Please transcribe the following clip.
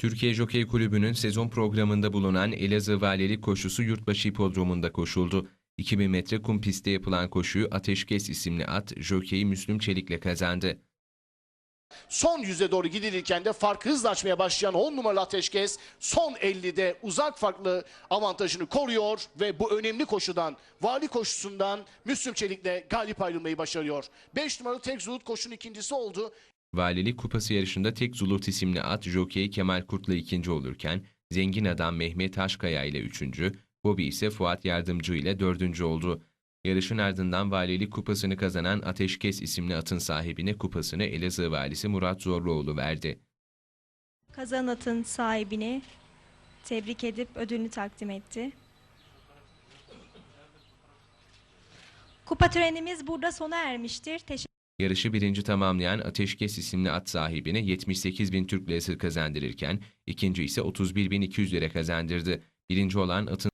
Türkiye Jokey Kulübü'nün sezon programında bulunan Elazığ Valilik koşusu Yurtbaşı Hipodromu'nda koşuldu. 2000 metre kum pistte yapılan koşuyu Ateşkes isimli at jokeyi Müslüm Çelik'le kazandı. Son yüze doğru gidilirken de farkı hızla açmaya başlayan 10 numaralı Ateşkes son 50'de uzak farklı avantajını koruyor ve bu önemli koşudan, vali koşusundan Müslüm Çelik'le galip ayrılmayı başarıyor. 5 numaralı Tek Zulut koşunun ikincisi oldu. Valilik Kupası yarışında tek Zulut isimli at jockey Kemal Kurt'la ikinci olurken zengin adam Mehmet Taşkaya ile üçüncü, Bobby ise Fuat Yardımcı ile dördüncü oldu. Yarışın ardından Valilik Kupası'nı kazanan Ateşkes isimli atın sahibine kupasını Elazığ Valisi Murat Zorluoğlu verdi. Kazan atın sahibini tebrik edip ödülünü takdim etti. Kupa törenimiz burada sona ermiştir. Teşekkür Yarışı birinci tamamlayan Ateşkes isimli at sahibine 78 bin Türk lirası kazandırırken ikinci ise 31 bin 200 lira kazandırdı. Birinci olan atın